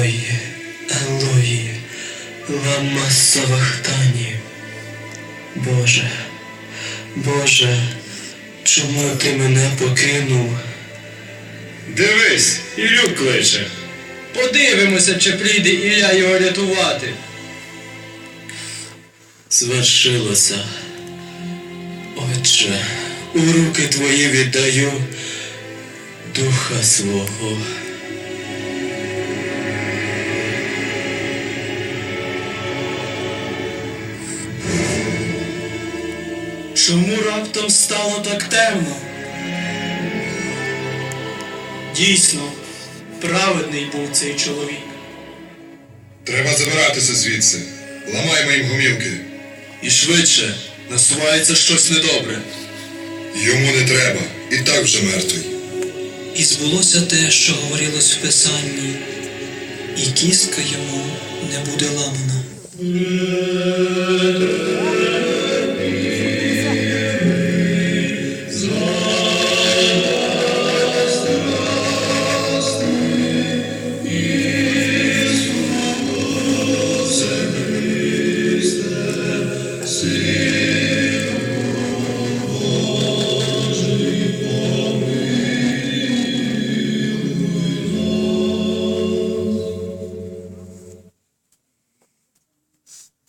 Елої, Елої, лама савахтані. Боже, Боже, чому ти мене покинув? Дивись, Ілюк кличе. Подивимося, чи прийде Ілля його рятувати. Звершилося. Отче, у руки твої віддаю духа свого. Чому раптом стало так темно? Дійсно, праведний був цей чоловік. Треба забиратися звідси. Ламаймо їм гумілки. І швидше насувається щось недобре. Йому не треба. І так вже мертвий. І збулося те, що говорилось в Писанні, і кістка йому не буде ламана.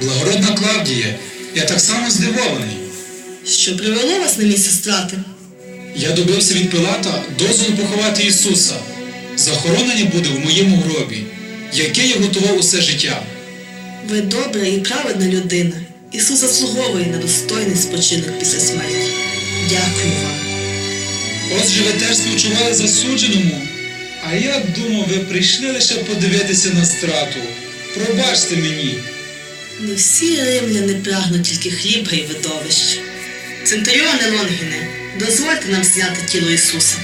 Благородна Клавдія, я так само здивований. Що привело вас на місце страти? Я добився від Пилата дозволу поховати Ісуса. Захоронення буде в моєму гробі, яке я готував усе життя. Ви добра і праведна людина. Ісус заслуговує на достойний спочинок після смерті. Дякую вам. Отже, ви теж співчували засудженому. А я думав, ви прийшли лише подивитися на страту. Пробачте мені. Не всі римляни прагнуть тільки хліба і видовищ. Центуріоне Лонгіне, дозвольте нам зняти тіло Ісуса.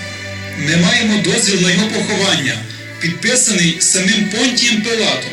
Ми маємо дозвіл на його поховання, підписаний самим Понтієм Пилатом.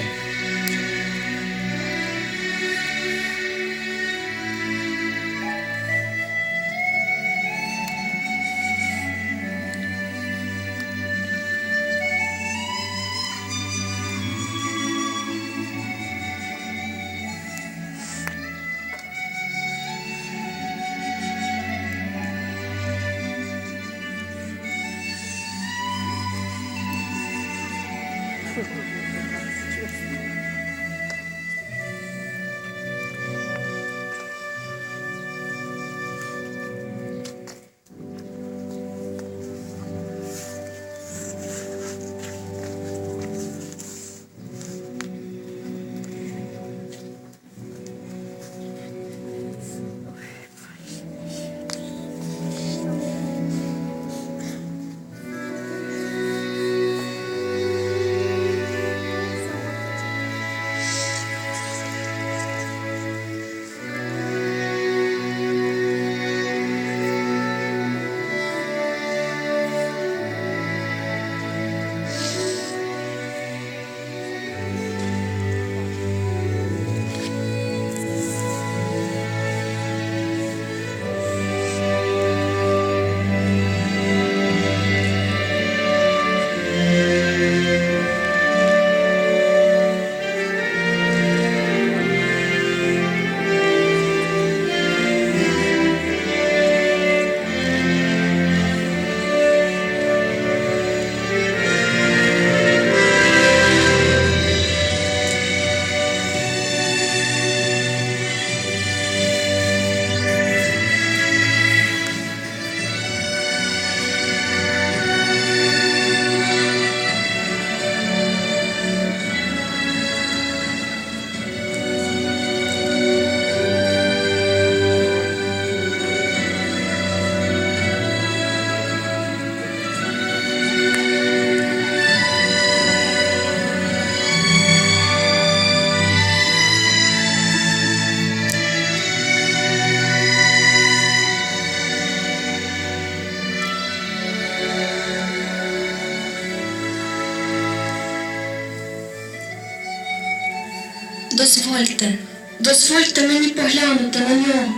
Дозвольте, дозвольте мені поглянути на нього.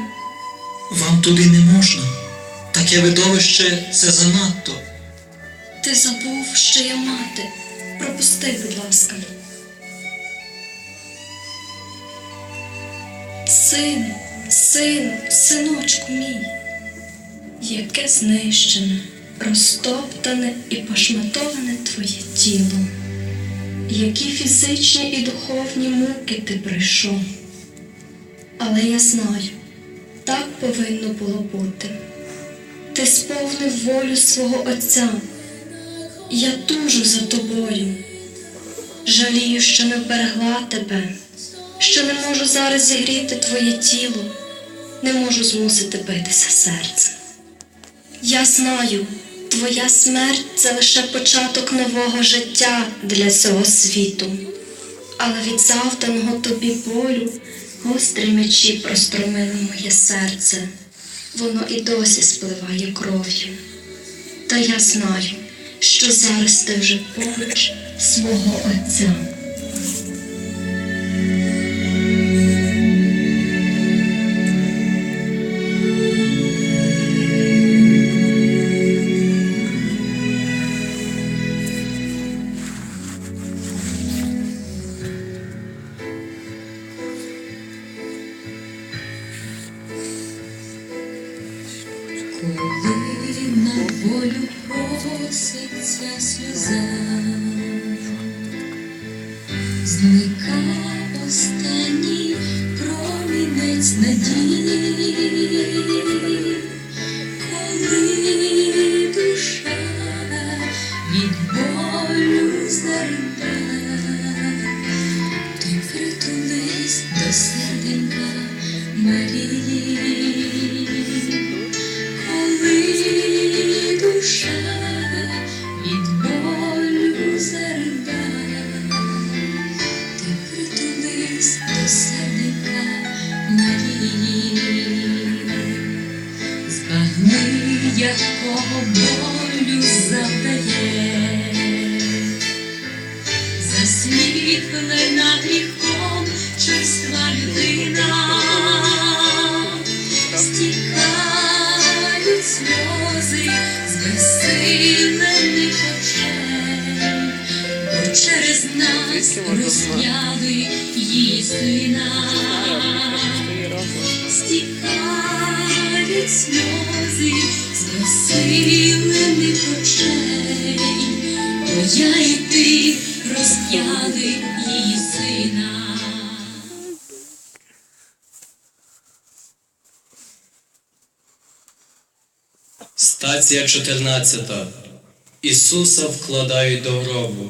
Вам туди не можна. Таке видовище це занадто. Ти забув, що я мати. Пропусти, будь ласка. Сину, сину, синочку мій, яке знищене, розтоптане і пошматоване твоє тіло. Які фізичні і духовні муки ти пройшов. Але я знаю, так повинно було бути. Ти сповнив волю свого Отця. Я тужу за тобою. Жалію, що не вберегла тебе, що не можу зараз зігріти твоє тіло, не можу змусити битися серце. Я знаю, твоя смерть це лише початок нового життя для цього світу, але від завданого тобі болю гострі мечі простромили моє серце, воно і досі спливає кров'ю. Та я знаю, що зараз ти вже поруч свого Отця. Коли на волю проситься сльоза, зника якого болю завдає, засліплена гріхом черства людина. Стікають сльози з безсилених очей, бо через нас розняли її сина. Безсилених очей, бо я і ти розп'яли її сина. Стація 14. Ісуса вкладають до гробу.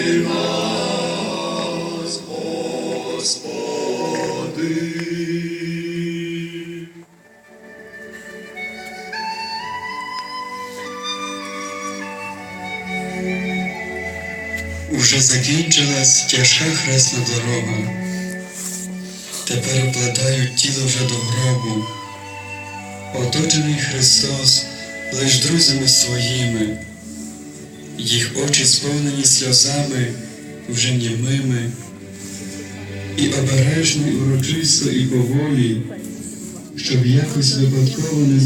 закінчилась тяжка хресна дорога. Тепер укладають тіло вже до гробу. Оточений Христос лиш друзями своїми, їх очі сповнені сльозами, вже німими, і обережно, урочисто, і поволі, щоб якось випадково не